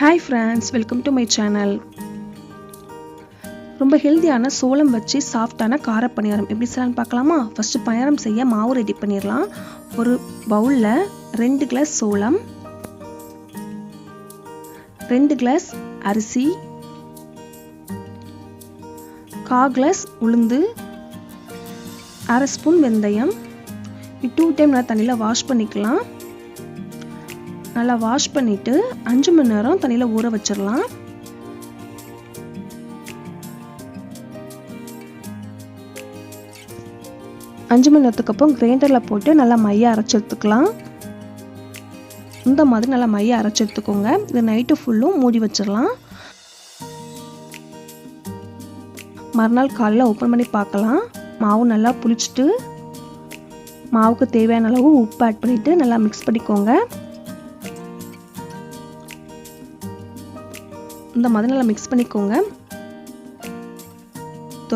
Hi friends welcome to my channel ரொம்ப ஹெல்த்தியான சோளம் வச்சு சாஃப்டான கார பணியாரம் எப்படி செய்யலாம்னு பார்க்கலாமா? ஃபஸ்ட்டு பணியாரம் செய்ய மாவு ரெடி பண்ணிடலாம். ஒரு பவுலில் ரெண்டு கிளாஸ் சோளம் ரெண்டு கிளாஸ் அரிசி கா கிளாஸ் உளுந்து அரை ஸ்பூன் வெந்தயம். டூ டைம் நல்லா தண்ணியில் வாஷ் பண்ணிக்கலாம். நல்லா வாஷ் பண்ணிவிட்டு அஞ்சு மணி நேரம் தண்ணியில் ஊற வச்சிடலாம். அஞ்சு மணி நேரத்துக்கு அப்புறம் கிரைண்டரில் போட்டு நல்லா மைய அரைச்சி எடுத்துக்கலாம். இந்த மாதிரி நல்லா மைய அரைச்சி எடுத்துக்கோங்க. இது நைட்டு ஃபுல்லும் மூடி வச்சிடலாம். மறுநாள் காலையில் ஓப்பன் பண்ணி பார்க்கலாம். மாவு நல்லா புளிச்சிட்டு மாவுக்கு தேவையான அளவு உப்பு ஆட் பண்ணிவிட்டு நல்லா மிக்ஸ் பண்ணிக்கோங்க. இந்த மாதிரி நல்லா மிக்ஸ் பண்ணிக்கோங்க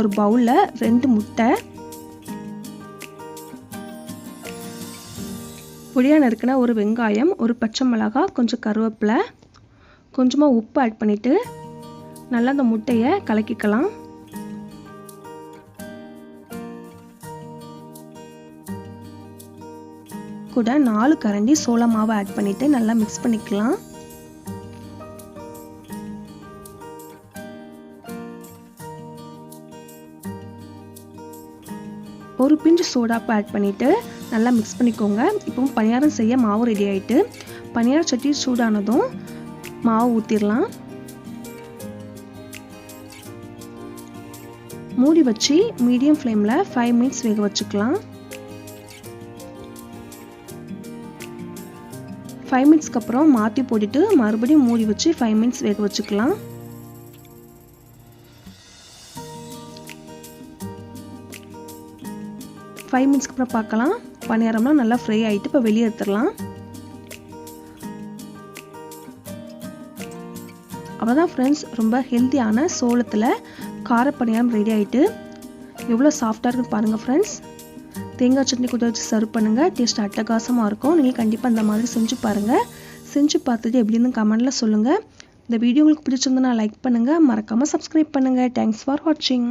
ஒரு பவுலில் ரெண்டு முட்டை. பொடியாக நறுக்கின ஒரு வெங்காயம் ஒரு பச்சை மிளகாய் கொஞ்சம் கருவேப்பிலை. கொஞ்சமாக உப்பு ஆட் பண்ணிவிட்டு நல்லா அந்த முட்டையை கலக்கிக்கலாம். கூட நாலு கரண்டி சோள மாவை ஆட் பண்ணிவிட்டு நல்லா மிக்ஸ் பண்ணிக்கலாம். ஒரு பிஞ்சு சோடாப்பு ஆட் பண்ணிவிட்டு நல்லா மிக்ஸ் பண்ணிக்கோங்க. இப்போ பணியாரம் செய்ய மாவு ரெடி ஆகிட்டு பணியார சட்டி சூடானதும் மாவு ஊற்றிடலாம் மூடி வச்சு மீடியம் ஃப்ளேமில் ஃபைவ் மினிட்ஸ் வேக வச்சுக்கலாம். ஃபைவ் மினிட்ஸ்க்கு அப்புறம் மாற்றி போட்டுட்டு மறுபடியும் மூடி வச்சு ஃபைவ் மினிட்ஸ் வேக வச்சுக்கலாம். ஃபைவ் மினிட்ஸ்க்கு அப்புறம் பார்க்கலாம். பணியாரம்லாம் நல்லா ஃப்ரை ஆகிட்டு இப்போ வெளியே எடுத்துடலாம். அவ்வளோதான் ஃப்ரெண்ட்ஸ் ரொம்ப ஹெல்த்தியான சோளத்தில் கார பணியாரம் ரெடி ஆகிட்டு எவ்வளோ சாஃப்டாக இருக்குன்னு பாருங்கள் ஃப்ரெண்ட்ஸ் தேங்காய் சட்னி கூட வச்சு சர்வ் பண்ணுங்கள் டேஸ்ட் அட்டகாசமாக இருக்கும். நீங்கள் கண்டிப்பாக அந்த மாதிரி செஞ்சு பாருங்கள் செஞ்சு பார்த்துட்டு எப்படின்னு கமெண்டில் சொல்லுங்கள் இந்த வீடியோ உங்களுக்கு பிடிச்சிருந்தனா லைக் பண்ணுங்கள் மறக்காமல் சப்ஸ்கிரைப் பண்ணுங்கள் தேங்க்ஸ் ஃபார் வாட்சிங்